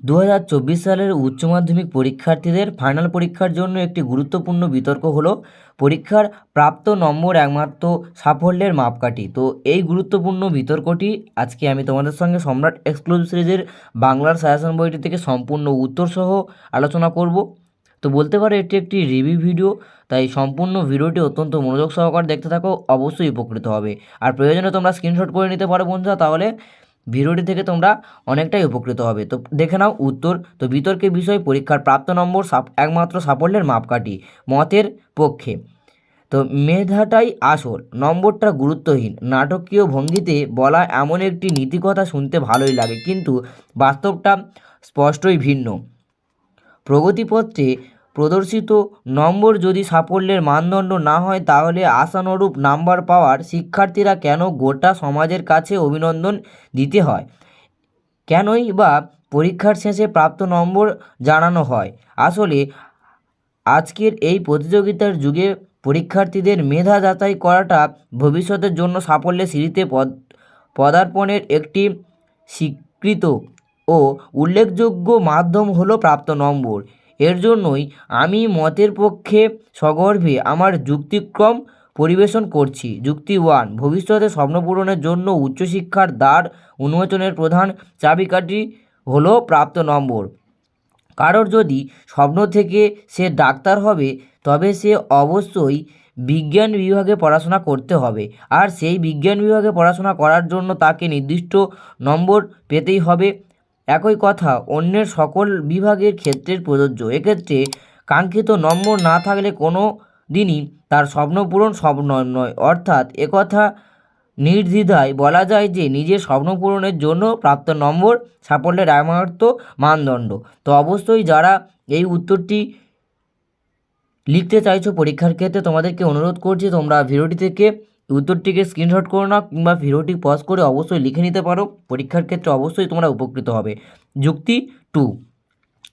দু হাজার চব্বিশ সালের উচ্চ মাধ্যমিক পরীক্ষার্থীদের ফাইনাল পরীক্ষার জন্য একটি গুরুত্বপূর্ণ বিতর্ক হলো, পরীক্ষার প্রাপ্ত নম্বর একমাত্র সাফল্যের মাপকাঠি। তো এই গুরুত্বপূর্ণ বিতর্কটি আজকে আমি তোমাদের সঙ্গে সম্রাট এক্সক্লুসিভ সিরিজের বাংলার সাজেশন বইটি থেকে সম্পূর্ণ উত্তরসহ আলোচনা করব। তো বলতে পারো, এটি একটি রিভিউ ভিডিও, তাই সম্পূর্ণ ভিডিওটি অত্যন্ত মনোযোগ সহকারে দেখতে থাকো, অবশ্যই উপকৃত হবে। আর প্রয়োজনে তোমরা স্ক্রিনশট করে নিতে পারো বন্ধুরা, তাহলে ভিডিওটি থেকে তোমরা অনেকটাই উপকৃত হবে। তো দেখে নাও উত্তর। তো বিতর্কের বিষয়, পরীক্ষার প্রাপ্ত নম্বর একমাত্র সাফল্যের মাপকাঠি, মতের পক্ষে। তো মেধাটাই আসল, নম্বরটা গুরুত্বহীন। নাটকীয় ভঙ্গিতে বলা এমন একটি নীতিকথা শুনতে ভালোই লাগে, কিন্তু বাস্তবটা স্পষ্টই ভিন্ন। প্রগতিপত্রে প্রদর্শিত নম্বর যদি সাফল্যের মানদণ্ড না হয়, তাহলে আশানুরূপ নাম্বার পাওয়ার শিক্ষার্থীরা কেন গোটা সমাজের কাছে অভিনন্দন দিতে হয়? কেনই বা পরীক্ষার শেষে প্রাপ্ত নম্বর জানানো হয়? আসলে, আজকের এই প্রতিযোগিতার যুগে পরীক্ষার্থীদের মেধা যাচাই করাটা ভবিষ্যতের জন্য সাফল্যের সিঁড়িতে পদ, পদার্পণের একটি স্বীকৃত ও উল্লেখযোগ্য মাধ্যম হলো প্রাপ্ত নম্বর। এর জন্যই আমি মতের পক্ষে সগর্বে আমার যুক্তিক্রম পরিবেশন করছি। যুক্তি ওয়ান, ভবিষ্যতে স্বপ্নপূরণের জন্য উচ্চশিক্ষার দ্বার উন্মোচনের প্রধান চাবিকাঠি হলো প্রাপ্ত নম্বর। কারোর যদি স্বপ্ন থেকে সে ডাক্তার হবে, তবে সে অবশ্যই বিজ্ঞান বিভাগে পড়াশোনা করতে হবে। আর সেই বিজ্ঞান বিভাগে পড়াশোনা করার জন্য তাকে নির্দিষ্ট নম্বর পেতেই হবে। একই কথা, অন্যের সকল বিভাগের ক্ষেত্রে প্রযোজ্য। এক্ষেত্রে কাঙ্ক্ষিত নম্বর না থাকলে কোনো দিনই তার স্বপ্নপূরণ স্বপ্ন নয়। অর্থাৎ একথা নির্দ্বিধায় বলা যায় যে, নিজের স্বপ্নপূরণের জন্য প্রাপ্ত নম্বর সাফল্যের একমাত্র মানদণ্ড। তো অবশ্যই যারা এই উত্তরটি লিখতে চাইছো পরীক্ষার ক্ষেত্রে, তোমাদেরকে অনুরোধ করছি, তোমরা ভিডিওটি থেকে উত্তরটিকে স্ক্রিনশট করো না কিংবা ভিডিওটি পজ করে অবশ্যই লিখে নিতে পারো। পরীক্ষার ক্ষেত্রে অবশ্যই তোমরা উপকৃত হবে। যুক্তি টু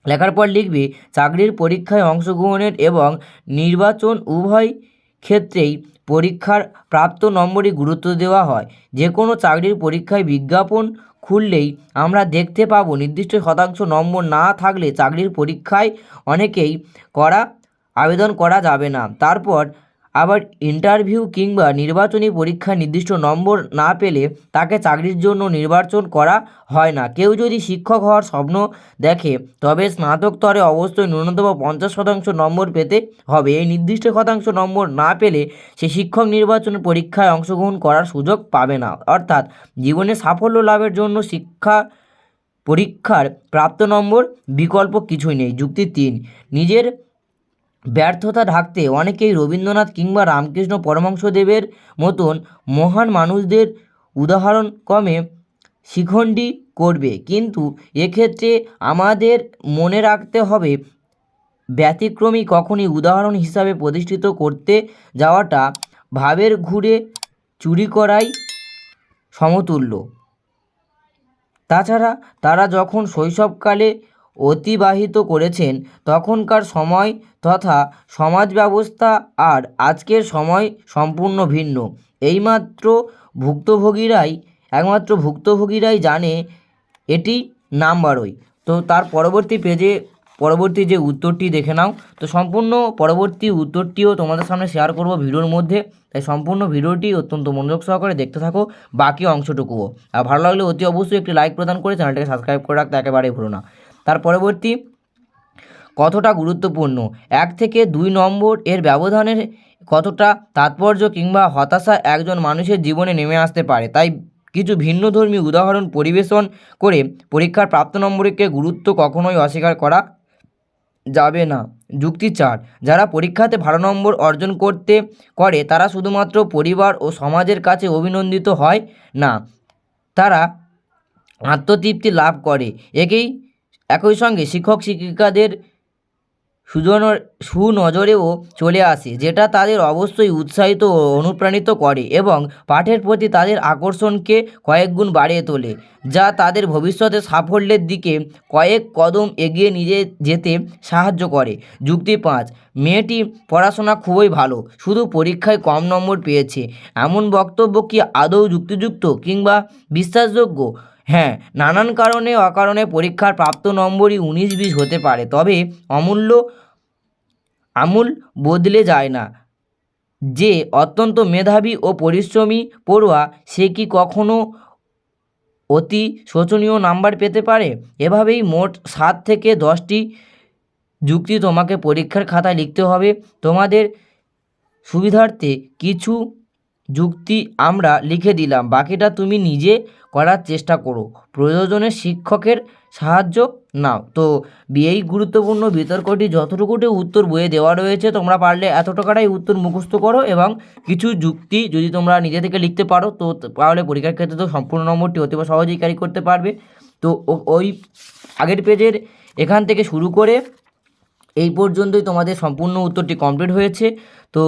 লেখার পর লিখবে, চাকরির পরীক্ষায় অংশগ্রহণের এবং নির্বাচন উভয় ক্ষেত্রেই পরীক্ষার প্রাপ্ত নম্বরই গুরুত্ব দেওয়া হয়। যে কোনো চাকরির পরীক্ষায় বিজ্ঞাপন খুললেই আমরা দেখতে পাবো নির্দিষ্ট শতাংশ নম্বর না থাকলে চাকরির পরীক্ষায় অনেকেই করা, আবেদন করা যাবে না। তারপর আবার ইন্টারভিউ কিংবা নির্বাচনী পরীক্ষায় নির্দিষ্ট নম্বর না পেলে তাকে চাকরির জন্য নির্বাচন করা হয় না। কেউ যদি শিক্ষক হওয়ার স্বপ্ন দেখে, তবে স্নাতক স্তরে অবশ্যই ন্যূনতম পঞ্চাশ শতাংশ নম্বর পেতে হবে। এই নির্দিষ্ট শতাংশ নম্বর না পেলে সে শিক্ষক নির্বাচন পরীক্ষায় অংশগ্রহণ করার সুযোগ পাবে না। অর্থাৎ জীবনে সাফল্য লাভের জন্য শিক্ষা পরীক্ষার প্রাপ্ত নম্বর বিকল্প কিছুই নেই। যুক্তি তিন, নিজের ব্যর্থতা ঢাকতে অনেকেই রবীন্দ্রনাথ কিংবা রামকৃষ্ণ পরমহংসদেবের মতন মহান মানুষদের উদাহরণ ক্রমে শিখণ্ডী করবে। কিন্তু এক্ষেত্রে আমাদের মনে রাখতে হবে, ব্যতিক্রমী কখনই উদাহরণ হিসাবে প্রতিষ্ঠিত করতে যাওয়াটা ভাবের ঘুরে চুরি করাই সমতুল্য। তাছাড়া তারা যখন শৈশবকালে অতিবাহিত করেছেন তখনকার সময় তথা সমাজ ব্যবস্থা আর আজকের সময় সম্পূর্ণ ভিন্ন। এইমাত্র ভুক্তভোগীরাই, একমাত্র ভুক্তভোগীরাই জানে এটি নাম্বারই তো তার পরবর্তী পেজে, পরবর্তী যে উত্তরটি দেখে নাও। তো সম্পূর্ণ পরবর্তী উত্তরটিও তোমাদের সামনে শেয়ার করব ভিডিওর মধ্যে। তাই সম্পূর্ণ ভিডিওটি অত্যন্ত মনোযোগ সহকারে দেখতে থাকো বাকি অংশটুকুও। আর ভালো লাগলে অতি অবশ্যই একটি লাইক প্রদান করে চ্যানেলটাকে সাবস্ক্রাইব করে রাখতে একেবারেই ভুলো না। তার পরবর্তী, কতটা গুরুত্বপূর্ণ? এক থেকে দুই নম্বর এর ব্যবধানের কতটা তাৎপর্য কিংবা হতাশা একজন মানুষের জীবনে নেমে আসতে পারে? তাই কিছু ভিন্নধর্মী উদাহরণ পরিবেশন করে পরীক্ষার প্রাপ্ত নম্বরকে গুরুত্ব কখনোই অস্বীকার করা যাবে না। যুক্তি চার, যারা পরীক্ষাতে ভালো নম্বর অর্জন করতে করে, তারা শুধুমাত্র পরিবার ও সমাজের কাছে অভিনন্দিত হয় না, তারা আত্মতৃপ্তি লাভ করে। একেই একই সঙ্গে শিক্ষক শিক্ষিকাদের সুজন, সুনজরেও চলে আসে, যেটা তাদের অবশ্যই উৎসাহিত ও অনুপ্রাণিত করে এবং পাঠের প্রতি তাদের আকর্ষণকে কয়েক গুণ বাড়িয়ে তোলে, যা তাদের ভবিষ্যতে সাফল্যের দিকে কয়েক কদম এগিয়ে নিয়ে যেতে সাহায্য করে। যুক্তি পাঁচ, মেয়েটি পড়াশোনা খুবই ভালো, শুধু পরীক্ষায় কম নম্বর পেয়েছে, এমন বক্তব্য কি আদৌ যুক্তিযুক্ত কিংবা বিশ্বাসযোগ্য? হ্যাঁ নানান কারণে অকারণে পরীক্ষার প্রাপ্ত নম্বরই উনিশ বিশ হতে পারে, তবে অমূল্য, আমূল বদলে যায় না। যে অত্যন্ত মেধাবী ও পরিশ্রমী পড়ুয়া, সে কি কখনো অতি শোচনীয় নাম্বার পেতে পারে? এভাবেই মোট সাত থেকে দশটি যুক্তি তোমাকে পরীক্ষার খাতায় লিখতে হবে। তোমাদের সুবিধার্থে কিছু যুক্তি আমরা লিখে দিলাম। বাকিটা তুমি নিজে করার চেষ্টা করো। প্রয়োজনে শিক্ষকের সাহায্য নাও। তো এই গুরুত্বপূর্ণ। বিতর্কটি যতটুকুটি উত্তর বইয়ে দেওয়া রয়েছে, তোমরা পারলে এত টাকাটাই উত্তর মুখস্থ করো এবং কিছু যুক্তি যদি তোমরা নিজে থেকে লিখতে পারো, তো তাহলে পরীক্ষার ক্ষেত্রে তো সম্পূর্ণ নম্বরটি অতি সহজেই ক্যারি করতে পারবে। তো ওই আগের পেজের এখান থেকে শুরু করে এই পর্যন্তই তোমাদের সম্পূর্ণ উত্তরটি কমপ্লিট হয়েছে। তো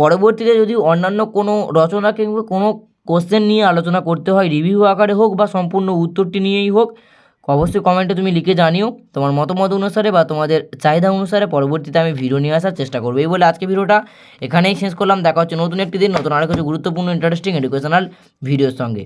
পরবর্তীতে যদি অন্যান্য কোনো রচনা কিংবা কোনো কোশ্চেন নিয়ে আলোচনা করতে হয় রিভিউ আকারে হোক বা সম্পূর্ণ উত্তরটি নিয়েই হোক, অবশ্যই কমেন্টে তুমি লিখে জানিও। তোমার মতামত অনুসারে বা তোমাদের চাহিদা অনুসারে পরবর্তীতে আমি ভিডিও নিয়ে আসার চেষ্টা করব। এই বলে আজকে ভিডিওটা এখানেই শেষ করলাম। দেখা হচ্ছে নতুন একটি দিন, নতুন আরও কিছু গুরুত্বপূর্ণ ইন্টারেস্টিং এডুকেশনাল ভিডিওর সঙ্গে।